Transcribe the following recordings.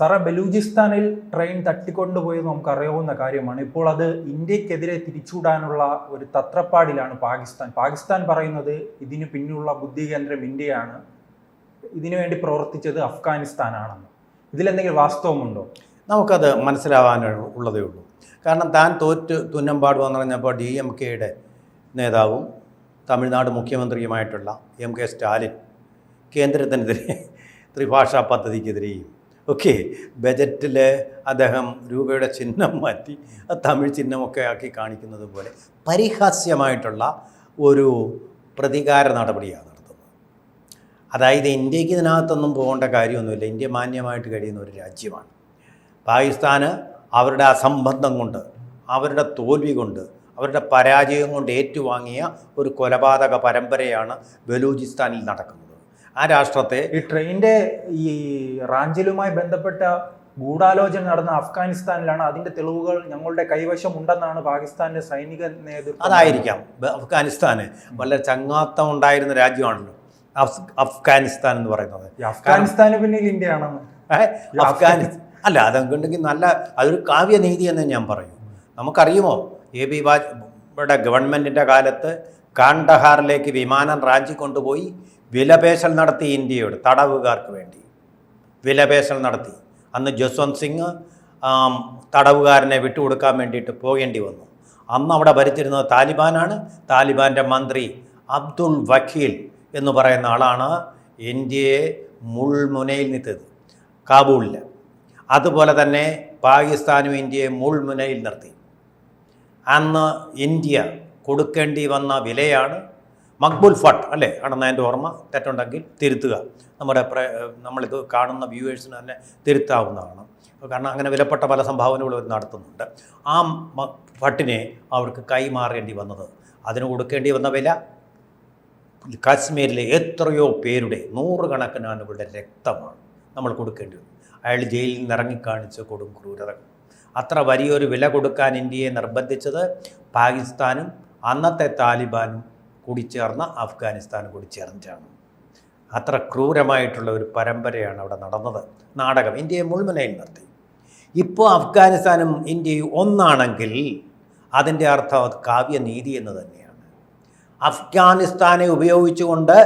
സാറേ ബലൂചിസ്ഥാനിൽ ട്രെയിൻ തട്ടിക്കൊണ്ടുപോയത് നമുക്ക് അറിയാവുന്ന കാര്യമാണ്. ഇപ്പോൾ അത് ഇന്ത്യക്കെതിരെ തിരിച്ചുവിടാനുള്ള ഒരു തത്രപ്പാടിലാണ് പാകിസ്ഥാൻ. പാകിസ്ഥാൻ പറയുന്നത് ഇതിന് പിന്നിലുള്ള ബുദ്ധി കേന്ദ്രം ഇന്ത്യയാണ്. ഇതിനു വേണ്ടി പ്രവർത്തിച്ചത് അഫ്ഗാനിസ്ഥാനാണെന്ന്. ഇതിലെന്തെങ്കിലും വാസ്തവമുണ്ടോ? നമുക്കത് മനസ്സിലാവാൻ ഉള്ളതേ ഉള്ളൂ. കാരണം താൻ തോറ്റ് തുന്നമ്പാട് വന്നു പറഞ്ഞപ്പോൾ ഡി എം കെയുടെ നേതാവും തമിഴ്നാട് മുഖ്യമന്ത്രിയുമായിട്ടുള്ള എം കെ സ്റ്റാലിൻ കേന്ദ്രത്തിനെതിരെ ത്രിഭാഷാ പദ്ധതിക്കെതിരെയും ഒക്കെ ബജറ്റിൽ അദ്ദേഹം രൂപയുടെ ചിഹ്നം മാറ്റി ആ തമിഴ് ചിഹ്നമൊക്കെ ആക്കി കാണിക്കുന്നത് പോലെ പരിഹാസ്യമായിട്ടുള്ള ഒരു പ്രതികാര നടപടിയാണ് നടത്തുന്നത്. അതായത് ഇന്ത്യയ്ക്ക് ഇതിനകത്തൊന്നും പോകേണ്ട കാര്യമൊന്നുമില്ല. ഇന്ത്യ മാന്യമായിട്ട് കഴിയുന്ന ഒരു രാജ്യമാണ്. പാകിസ്ഥാന് അവരുടെ അസംബന്ധം കൊണ്ട് അവരുടെ തോൽവി കൊണ്ട് അവരുടെ പരാജയം കൊണ്ട് ഏറ്റുവാങ്ങിയ ഒരു കൊലപാതക പരമ്പരയാണ് ബലൂചിസ്ഥാനിൽ നടക്കുന്നത്. ആ രാഷ്ട്രത്തെ ഈ ട്രെയിനിന്റെ ഈ റാഞ്ചിലുമായി ബന്ധപ്പെട്ട ഗൂഢാലോചന നടന്ന അഫ്ഗാനിസ്ഥാനിലാണ് അതിന്റെ തെളിവുകൾ ഞങ്ങളുടെ കൈവശം ഉണ്ടെന്നാണ് പാകിസ്ഥാന്റെ സൈനിക നേതൃത്വം അതായിരിക്കാം. അഫ്ഗാനിസ്ഥാന് വളരെ ചങ്ങാത്തം ഉണ്ടായിരുന്ന രാജ്യമാണല്ലോ. അഫ്ഗാനിസ്ഥാൻ എന്ന് പറയുന്നത്. അഫ്ഗാനിസ്ഥാന് പിന്നിൽ ഇന്ത്യയാണ്? അഫ്ഗാനിസ്ഥാൻ അല്ല അതുകൊണ്ടെങ്കിൽ നല്ല അതൊരു കാവ്യനീതി എന്ന് ഞാൻ പറയും. നമുക്കറിയുമോ? എ ബി വാജ്പേയിയുടെ ഗവൺമെന്റിന്റെ കാലത്ത് കാണ്ടഹാറിലേക്ക് വിമാനം റാഞ്ചി കൊണ്ടുപോയി വിലപേശൽ നടത്തി ഇന്ത്യയോട് തടവുകാർക്ക് വേണ്ടി. വിലപേശൽ നടത്തി. അന്ന് ജസ്വന്ത് സിംഗ് തടവുകാരനെ വിട്ടുകൊടുക്കാൻ വേണ്ടിയിട്ട് പോകേണ്ടി വന്നു. അന്ന് അവിടെ ഭരിച്ചിരുന്നത് താലിബാനാണ്. താലിബാന്റെ മന്ത്രി അബ്ദുൾ വക്കീൽ എന്ന് പറയുന്ന ആളാണ് ഇന്ത്യയെ മുൾമുനയിൽ നിർത്തിയത് കാബൂളിൽ അതുപോലെ തന്നെ പാകിസ്ഥാനും ഇന്ത്യയെ മുൾമുനയിൽ നിർത്തി. അന്ന് ഇന്ത്യ കൊടുക്കേണ്ടി വന്ന വിലയാണ് മക്ബുൽ ഫട്ട് അല്ലേ? ആണെന്ന് എന്റെ ഓർമ്മ. തെറ്റുണ്ടെങ്കിൽ തിരുത്തുക. നമ്മുടെ നമ്മളിത് കാണുന്ന വ്യൂവേഴ്സിന് തന്നെ തിരുത്താവുന്നതാണ്. കാരണം അങ്ങനെ വിലപ്പെട്ട പല സംഭാവനകളും അവർ നടത്തുന്നുണ്ട്. ആ ഫട്ടിനെ അവർക്ക് കൈമാറേണ്ടി വന്നത്. അതിന് കൊടുക്കേണ്ടി വന്ന വില? കാശ്മീരിലെ എത്രയോ പേരുടെ നൂറുകണക്കിന് ആളുകളുടെ രക്തമാണ് നമ്മൾ കൊടുക്കേണ്ടി വന്നത്. അയാൾ ജയിലിൽ നിന്ന് ഇറങ്ങിക്കാണിച്ച കൊടും ക്രൂരത. അത്ര വലിയൊരു വില കൊടുക്കാൻ ഇന്ത്യയെ നിർബന്ധിച്ചത് പാകിസ്ഥാനും അന്നത്തെ താലിബാനും കൂടി ചേർന്ന അഫ്ഗാനിസ്ഥാൻ കൂടി ചേർന്നിട്ടാണ് അത്ര ക്രൂരമായിട്ടുള്ള ഒരു പരമ്പരയാണ് അവിടെ നടന്നത്. നാടകം ഇന്ത്യയെ മുൾമുനയിൽ നിർത്തി. ഇപ്പോൾ അഫ്ഗാനിസ്ഥാനും ഇന്ത്യയും ഒന്നാണെങ്കിൽ അതിന്റെ അർത്ഥം അത് കാവ്യനീതി എന്ന് തന്നെയാണ്. അഫ്ഗാനിസ്ഥാനെ ഉപയോഗിച്ചുകൊണ്ട്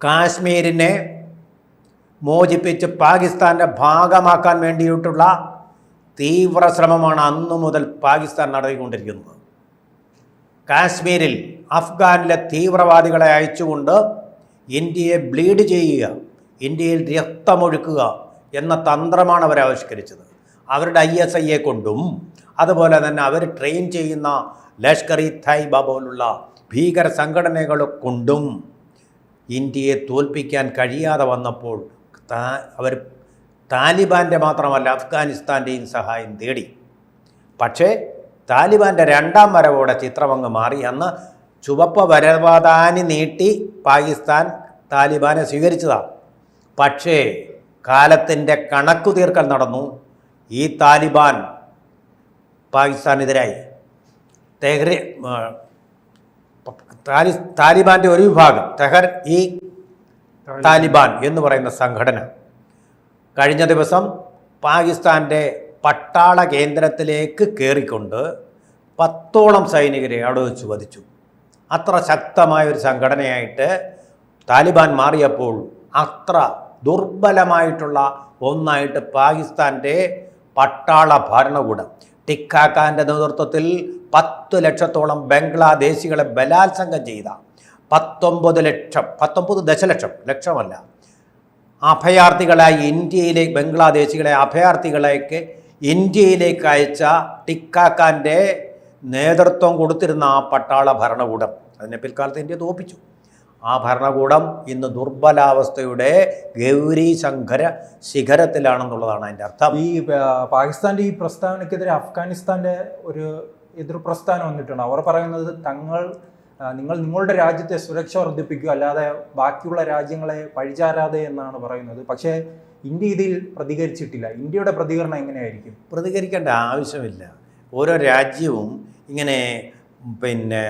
കാശ്മീരിനെ മോചിപ്പിച്ച് പാകിസ്ഥാന്റെ ഭാഗമാക്കാൻ വേണ്ടിയിട്ടുള്ള തീവ്ര ശ്രമമാണ് അന്നു മുതൽ പാകിസ്ഥാൻ നടത്തിക്കൊണ്ടിരിക്കുന്നത്. കാശ്മീരിൽ അഫ്ഗാനിലെ തീവ്രവാദികളെ അയച്ചുകൊണ്ട് ഇന്ത്യയെ ബ്ലീഡ് ചെയ്യുക ഇന്ത്യയിൽ രക്തമൊഴുക്കുക എന്ന തന്ത്രമാണ് അവർ ആവിഷ്കരിച്ചത്. അവരുടെ ഐ എസ് ഐയെ കൊണ്ടും അതുപോലെ തന്നെ അവർ ട്രെയിൻ ചെയ്യുന്ന ലഷ്കർ ഇ തൈബ പോലുള്ള ഭീകര സംഘടനകളെ കൊണ്ടും ഇന്ത്യയെ തോൽപ്പിക്കാൻ കഴിയാതെ വന്നപ്പോൾ അവർ താലിബാന്റെ മാത്രമല്ല അഫ്ഗാനിസ്ഥാന്റെയും സഹായം തേടി. പക്ഷേ താലിബാന്റെ രണ്ടാം വരവോടെ ചിത്രമങ്ങ് മാറി. അന്ന് ചുവപ്പ് വരവാദാനി നീട്ടി പാകിസ്ഥാൻ താലിബാനെ സ്വീകരിച്ചതാണ് പക്ഷേ കാലത്തിന്റെ കണക്കു തീർക്കൽ നടന്നു. ഈ താലിബാൻ പാകിസ്ഥാനെതിരായി. തെഹ്രി താലി താലിബാന്റെ ഒരു വിഭാഗം തെഹർ ഈ താലിബാൻ എന്ന് പറയുന്ന സംഘടന. കഴിഞ്ഞ ദിവസം പാകിസ്ഥാന്റെ പട്ടാള കേന്ദ്രത്തിലേക്ക് കയറിക്കൊണ്ട് പത്തോളം സൈനികരെ അവിടെ വെച്ച് വധിച്ചു. അത്ര ശക്തമായ ഒരു സംഘടനയായിട്ട് താലിബാൻ മാറിയപ്പോൾ അത്ര ദുർബലമായിട്ടുള്ള ഒന്നായിട്ട് പാകിസ്ഥാന്റെ പട്ടാള ഭരണകൂടം. ടിക്കാക്കാന്റെ നേതൃത്വത്തിൽ പത്ത് ലക്ഷത്തോളം ബംഗ്ലാദേശികളെ ബലാത്സംഗം ചെയ്ത പത്തൊമ്പത് ലക്ഷം പത്തൊമ്പത് ദശലക്ഷം ലക്ഷമല്ല. അഭയാർത്ഥികളായി ഇന്ത്യയിലെ ബംഗ്ലാദേശികളെ അഭയാർത്ഥികളേക്ക് ഇന്ത്യയിലേക്ക് അയച്ച ടിക്കാക്കാന്റെ നേതൃത്വം കൊടുത്തിരുന്ന ആ പട്ടാള ഭരണകൂടം. അതിനെ പിൽക്കാലത്ത് ഇന്ത്യ തോപ്പിച്ചു. ആ ഭരണകൂടം ഇന്ന് ദുർബലാവസ്ഥയുടെ ഗൗരി ശങ്കര ശിഖരത്തിലാണെന്നുള്ളതാണ് അതിന്റെ അർത്ഥം. ഈ പാകിസ്ഥാന്റെ ഈ പ്രസ്താവനയ്ക്കെതിരെ അഫ്ഗാനിസ്ഥാന്റെ ഒരു എതിർ പ്രസ്ഥാനം വന്നിട്ടുണ്ട്. അവർ പറയുന്നത് തങ്ങൾ നിങ്ങൾ നിങ്ങളുടെ രാജ്യത്തെ സുരക്ഷ വർദ്ധിപ്പിക്കുക അല്ലാതെ ബാക്കിയുള്ള രാജ്യങ്ങളെ പഴിചാരാതെ എന്നാണ് പറയുന്നത്. പക്ഷേ ഇന്ത്യ ഇതിൽ പ്രതികരിച്ചിട്ടില്ല. ഇന്ത്യയുടെ പ്രതികരണം എങ്ങനെയായിരിക്കും? പ്രതികരിക്കേണ്ട ആവശ്യമില്ല. ഓരോ രാജ്യവും ഇങ്ങനെ പിന്നെ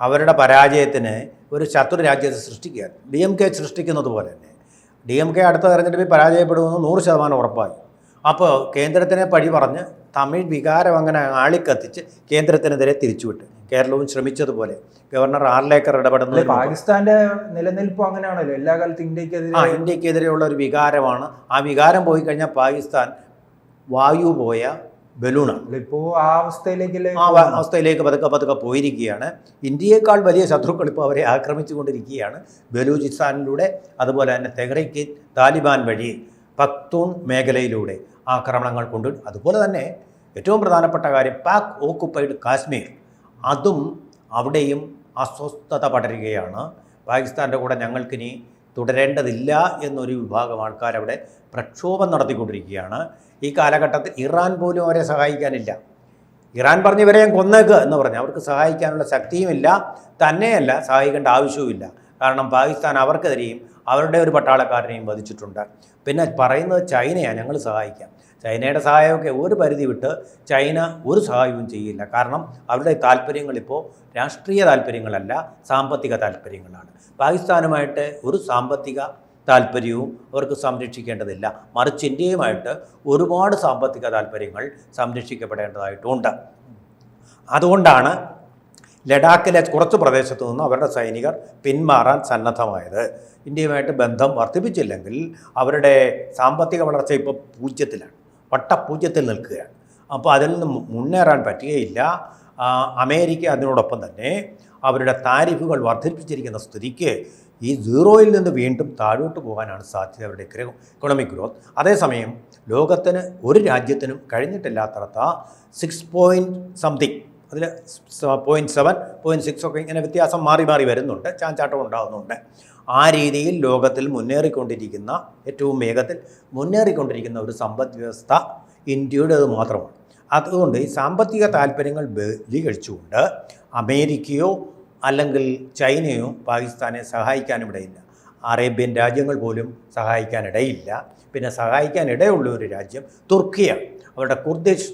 അവരുടെ പരാജയത്തിന് ഒരു ശത്രു രാജ്യത്തെ സൃഷ്ടിക്കുക ഡി എം കെ സൃഷ്ടിക്കുന്നത് പോലെ തന്നെ. ഡി എം കെ അടുത്ത തെരഞ്ഞെടുപ്പിൽ പരാജയപ്പെടുമെന്ന് നൂറ് ശതമാനം ഉറപ്പായി. അപ്പോൾ കേന്ദ്രത്തിനെ പഴി പറഞ്ഞ് തമിഴ് വികാരം അങ്ങനെ ആളിക്കത്തിച്ച് കേന്ദ്രത്തിനെതിരെ തിരിച്ചുവിട്ട്. കേരളവും ശ്രമിച്ചതുപോലെ ഗവർണർ ആർലേക്കർ ലേക്കർ ഇടപെടുന്നത് പാകിസ്ഥാന്റെ നിലനിൽപ്പ് അങ്ങനെയാണല്ലോ. എല്ലാ കാലത്തും ആ ഇന്ത്യക്കെതിരെ ഇന്ത്യക്കെതിരെയുള്ള ഒരു വികാരമാണ്. ആ വികാരം പോയി കഴിഞ്ഞാൽ പാകിസ്ഥാൻ വായു പോയ ബലൂണാണ്. ഇപ്പോൾ ആ അവസ്ഥയിലേക്ക് ആ അവസ്ഥയിലേക്ക് പതുക്കെ പതുക്കെ പോയിരിക്കുകയാണ്. ഇന്ത്യയേക്കാൾ വലിയ ശത്രുക്കൾ ഇപ്പോൾ അവരെ ആക്രമിച്ചുകൊണ്ടിരിക്കുകയാണ്. ബലൂചിസ്ഥാനിലൂടെ അതുപോലെ തന്നെ തെഹ്രീക്ക് താലിബാൻ വഴി പക്തൂൺ മേഖലയിലൂടെ ആക്രമണങ്ങൾ കൊണ്ട്. അതുപോലെ തന്നെ ഏറ്റവും പ്രധാനപ്പെട്ട കാര്യം പാക് ഓക്കുപ്പൈഡ് കാശ്മീർ. അതും അവിടെയും അസ്വസ്ഥത പടരുകയാണ്. പാകിസ്ഥാന്റെ കൂടെ ഞങ്ങൾക്കിനി തുടരേണ്ടതില്ല എന്നൊരു വിഭാഗം ആൾക്കാർ അവിടെ പ്രക്ഷോഭം നടത്തിക്കൊണ്ടിരിക്കുകയാണ്. ഈ കാലഘട്ടത്തിൽ ഇറാൻ പോലും അവരെ സഹായിക്കാനില്ല. ഇറാൻ പറഞ്ഞ് ഇവരെ ഞാൻ കൊന്നേക്ക് എന്ന് പറഞ്ഞ്. അവർക്ക് സഹായിക്കാനുള്ള ശക്തിയുമില്ല. തന്നെയല്ല സഹായിക്കേണ്ട ആവശ്യവുമില്ല. കാരണം പാകിസ്ഥാൻ അവർക്കെതിരെയും അവരുടെ ഒരു പട്ടാളക്കാരനെയും വധിച്ചിട്ടുണ്ട്. പിന്നെ പറയുന്നത് ചൈനയാണ് ഞങ്ങൾ സഹായിക്കാം. ചൈനയുടെ സഹായമൊക്കെ ഒരു പരിധി വിട്ട് ചൈന ഒരു സഹായവും ചെയ്യില്ല. കാരണം അവരുടെ താല്പര്യങ്ങളിപ്പോൾ രാഷ്ട്രീയ താല്പര്യങ്ങളല്ല സാമ്പത്തിക താല്പര്യങ്ങളാണ്. പാകിസ്ഥാനുമായിട്ട് ഒരു സാമ്പത്തിക താല്പര്യവും അവർക്ക് സംരക്ഷിക്കേണ്ടതില്ല. മറിച്ച് ഇന്ത്യയുമായിട്ട് ഒരുപാട് സാമ്പത്തിക താല്പര്യങ്ങൾ സംരക്ഷിക്കപ്പെടേണ്ടതായിട്ടുണ്ട്. അതുകൊണ്ടാണ് ലഡാക്കിലെ കുറച്ച് പ്രദേശത്തു നിന്ന് അവരുടെ സൈനികർ പിന്മാറാൻ സന്നദ്ധമായത്. ഇന്ത്യയുമായിട്ട് ബന്ധം വർദ്ധിപ്പിച്ചില്ലെങ്കിൽ അവരുടെ സാമ്പത്തിക വളർച്ച ഇപ്പോൾ പൂജ്യത്തിലാണ്. വട്ടപൂജ്യത്തിൽ നിൽക്കുകയാണ്. അപ്പോൾ അതിൽ നിന്ന് മുന്നേറാൻ പറ്റുകയില്ല. അമേരിക്ക അതിനോടൊപ്പം തന്നെ അവരുടെ താരിഫുകൾ വർദ്ധിപ്പിച്ചിരിക്കുന്ന സ്ഥിതിക്ക് ഈ സീറോയിൽ നിന്ന് വീണ്ടും താഴോട്ട് പോകാനാണ് സാധ്യത അവരുടെ ഇക്കണോമിക് ഗ്രോത്ത് അതേസമയം ലോകത്തിന് ഒരു രാജ്യത്തിനും കഴിഞ്ഞിട്ടില്ലാത്തടത്ത സിക്സ് പോയിന്റ് സംതിങ് അതിൽ പോയിന്റ് സെവൻ പോയിന്റ് സിക്സ് ഒക്കെ ഇങ്ങനെ വ്യത്യാസം മാറി മാറി വരുന്നുണ്ട്. ചാഞ്ചാട്ടം ഉണ്ടാകുന്നുണ്ട് ആ രീതിയിൽ ലോകത്തിൽ മുന്നേറിക്കൊണ്ടിരിക്കുന്ന ഏറ്റവും വേഗത്തിൽ മുന്നേറിക്കൊണ്ടിരിക്കുന്ന ഒരു സമ്പദ് വ്യവസ്ഥ ഇന്ത്യയുടേത് മാത്രമാണ്. അതുകൊണ്ട് ഈ സാമ്പത്തിക താല്പര്യങ്ങൾ ബലീകരിച്ചുകൊണ്ട് അമേരിക്കയോ അല്ലെങ്കിൽ ചൈനയോ പാകിസ്ഥാനെ സഹായിക്കാനിടയില്ല അറേബ്യൻ രാജ്യങ്ങൾ പോലും സഹായിക്കാനിടയില്ല പിന്നെ സഹായിക്കാനിടയുള്ള ഒരു രാജ്യം തുർക്കിയാണ്. അവരുടെ കുർദിഷ്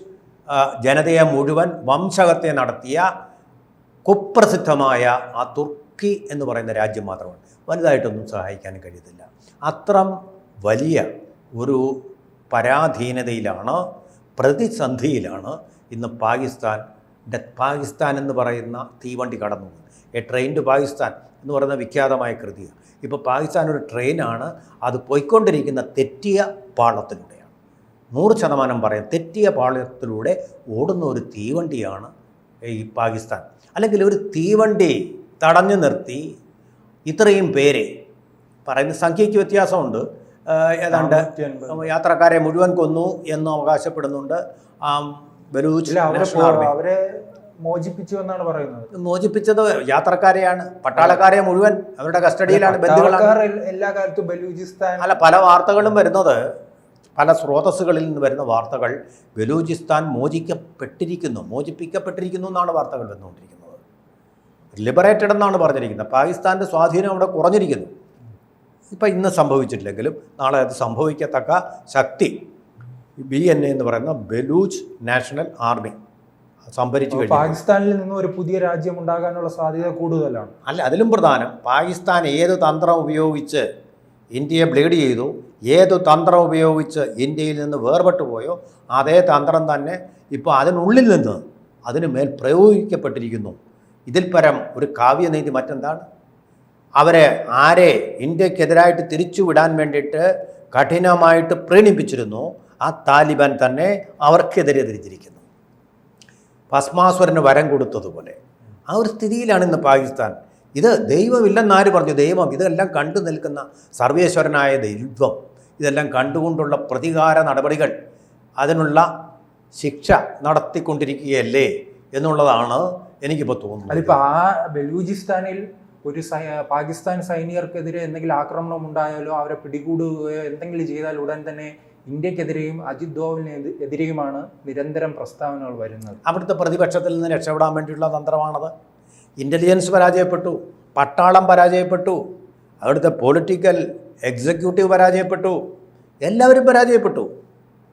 ജനതയെ മുഴുവൻ വംശഹത്യ നടത്തിയ കുപ്രസിദ്ധമായ ആ തുർക്കി എന്ന് പറയുന്ന രാജ്യം മാത്രമാണ്. വലുതായിട്ടൊന്നും സഹായിക്കാൻ കഴിയത്തില്ല അത്രം വലിയ ഒരു പരാധീനതയിലാണ് പ്രതിസന്ധിയിലാണ് ഇന്ന് പാകിസ്ഥാൻ പാകിസ്ഥാൻ എന്ന് പറയുന്ന തീവണ്ടി കടന്നു എ ട്രെയിൻ ടു പാകിസ്ഥാൻ എന്ന് പറയുന്ന വിഖ്യാതമായ കൃതിയാണ്. ഇപ്പോൾ പാകിസ്ഥാൻ ഒരു ട്രെയിനാണ് അത് പോയിക്കൊണ്ടിരിക്കുന്ന തെറ്റിയ പാളത്തിലൂടെയാണ് നൂറ് ശതമാനം പറയാം. തെറ്റിയ പാളയത്തിലൂടെ ഓടുന്ന ഒരു തീവണ്ടിയാണ് ഈ പാകിസ്ഥാൻ. അല്ലെങ്കിൽ ഒരു തീവണ്ടി തടഞ്ഞു നിർത്തി ഇത്രയും പേരെ. പറയുന്ന സംഖ്യയ്ക്ക് വ്യത്യാസമുണ്ട്. ഏതാണ്ട് യാത്രക്കാരെ മുഴുവൻ കൊന്നു എന്ന് അവകാശപ്പെടുന്നുണ്ട്. ബലൂച്ച് അവരെ മോചിപ്പിച്ചു എന്നാണ് പറയുന്നത്. മോചിപ്പിച്ചത് യാത്രക്കാരെയാണ്. പട്ടാളക്കാരെ മുഴുവൻ. അവരുടെ കസ്റ്റഡിയിലാണ് ബന്ധുക്കളാണ്. എല്ലാ കാലത്തും ബലൂചിസ്ഥാൻ അല്ല പല വാർത്തകളും വരുന്നത്. പല സ്രോതസ്സുകളിൽ നിന്ന് വരുന്ന വാർത്തകൾ ബലൂചിസ്ഥാൻ മോചിക്കപ്പെട്ടിരിക്കുന്നു മോചിപ്പിക്കപ്പെട്ടിരിക്കുന്നു എന്നാണ് വാർത്തകൾ വന്നുകൊണ്ടിരിക്കുന്നത്. ലിബറേറ്റഡ് എന്നാണ് പറഞ്ഞിരിക്കുന്നത്. പാകിസ്ഥാന്റെ സ്വാധീനം അവിടെ കുറഞ്ഞിരിക്കുന്നു. ഇപ്പം ഇന്ന് സംഭവിച്ചിട്ടില്ലെങ്കിലും നാളെ അത് സംഭവിക്കത്തക്ക ശക്തി ബി എൻ എ എന്ന് പറയുന്ന ബലൂച്ച് നാഷണൽ ആർമി സംഭരിച്ചു കഴിഞ്ഞു പാകിസ്ഥാനിൽ നിന്ന് ഒരു പുതിയ രാജ്യം ഉണ്ടാകാനുള്ള സാധ്യത കൂടുതലാണ്. അല്ല അതിലും പ്രധാനം പാകിസ്ഥാൻ ഏത് തന്ത്രം ഉപയോഗിച്ച് ഇന്ത്യയെ ബ്ലീഡ് ചെയ്തു. ഏത് തന്ത്രം ഉപയോഗിച്ച് ഇന്ത്യയിൽ നിന്ന് വേർപെട്ടു പോയോ അതേ തന്ത്രം തന്നെ ഇപ്പോൾ അതിനുള്ളിൽ നിന്ന് അതിന് മേൽ പ്രയോഗിക്കപ്പെട്ടിരിക്കുന്നു. ഇതിൽ പരം ഒരു കാവ്യനീതി മറ്റെന്താണ്? അവരെ ആരെ ഇന്ത്യക്കെതിരായിട്ട് തിരിച്ചുവിടാൻ വേണ്ടിയിട്ട് കഠിനമായിട്ട് പ്രീണിപ്പിച്ചിരുന്നു ആ താലിബാൻ തന്നെ അവർക്കെതിരെ തിരിച്ചിരിക്കുന്നു ഭസ്മാസുരന് വരം കൊടുത്തതുപോലെ. ആ ഒരു സ്ഥിതിയിലാണ് ഇന്ന് പാകിസ്ഥാൻ ഇത് ദൈവമില്ലെന്നാര് പറഞ്ഞു? ദൈവം. ഇതെല്ലാം കണ്ടു നിൽക്കുന്ന സർവേശ്വരനായ ദൈവം. ഇതെല്ലാം കണ്ടുകൊണ്ടുള്ള പ്രതികാര നടപടികൾ അതിനുള്ള ശിക്ഷ നടത്തിക്കൊണ്ടിരിക്കുകയല്ലേ എന്നുള്ളതാണ് എനിക്കിപ്പോൾ തോന്നുന്നത്. അതിപ്പോൾ ആ ബലൂചിസ്ഥാനിൽ ഒരു സൈ- പാകിസ്ഥാൻ സൈനികർക്കെതിരെ എന്തെങ്കിലും ആക്രമണം ഉണ്ടായാലോ അവരെ പിടികൂടുകയോ എന്തെങ്കിലും ചെയ്താൽ ഉടൻ തന്നെ ഇന്ത്യക്കെതിരെയും അജിത് ദോവലിന് എതി- എതിരെയുമാണ് നിരന്തരം പ്രസ്താവനകൾ വരുന്നത്. അവിടുത്തെ പ്രതിപക്ഷത്തിൽ നിന്ന് രക്ഷപ്പെടാൻ വേണ്ടിയുള്ള തന്ത്രമാണത്. ഇന്റലിജൻസ് പരാജയപ്പെട്ടു പട്ടാളം പരാജയപ്പെട്ടു അവിടുത്തെ പൊളിറ്റിക്കൽ എക്സിക്യൂട്ടീവ് പരാജയപ്പെട്ടു എല്ലാവരും പരാജയപ്പെട്ടു.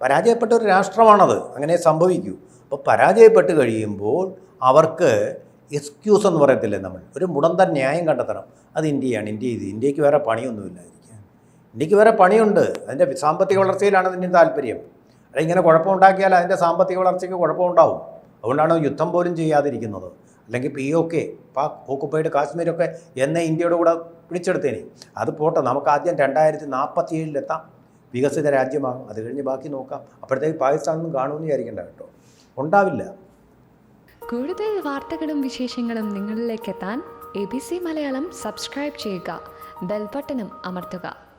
പരാജയപ്പെട്ട ഒരു രാഷ്ട്രമാണത് അങ്ങനെ സംഭവിക്കൂ. അപ്പോൾ പരാജയപ്പെട്ട് കഴിയുമ്പോൾ അവർക്ക് എക്സ്ക്യൂസ് എന്ന് പറയത്തില്ലേ നമ്മൾ? ഒരു മുടന്തൻ ന്യായം കണ്ടെത്തണം. അത് ഇന്ത്യയാണ് ഇന്ത്യ ഇത്. ഇന്ത്യയ്ക്ക് വേറെ പണിയൊന്നുമില്ല ഇന്ത്യയ്ക്ക് വേറെ പണിയുണ്ട്. അതിന്റെ സാമ്പത്തിക വളർച്ചയിലാണ് അതിന്റെ താല്പര്യം. ഇങ്ങനെ കുഴപ്പമുണ്ടാക്കിയാൽ അതിന്റെ സാമ്പത്തിക വളർച്ചയ്ക്ക് കുഴപ്പമുണ്ടാവും അതുകൊണ്ടാണ് യുദ്ധം പോലും ചെയ്യാതിരിക്കുന്നത്. അല്ലെങ്കിൽ P O K Pak occupied കാശ്മീരൊക്കെ എന്നെ ഇന്ത്യയുടെ കൂടെ പിടിച്ചെടുത്തേനെ. അത് പോട്ടെ നമുക്ക് ആദ്യം രണ്ടായിരത്തി നാൽപ്പത്തി ഏഴിലെത്താം വികസിത രാജ്യമാകും. അത് കഴിഞ്ഞ് ബാക്കി നോക്കാം. അപ്പോഴത്തേക്ക് പാകിസ്ഥാനൊന്നും കാണുമെന്ന് വിചാരിക്കേണ്ട കേട്ടോ. ഉണ്ടാവില്ല. കൂടുതൽ വാർത്തകളും വിശേഷങ്ങളും നിങ്ങളിലേക്ക് എത്താൻ A B C Malayalam subscribe ചെയ്യുക. ബെൽബട്ടനും അമർത്തുക.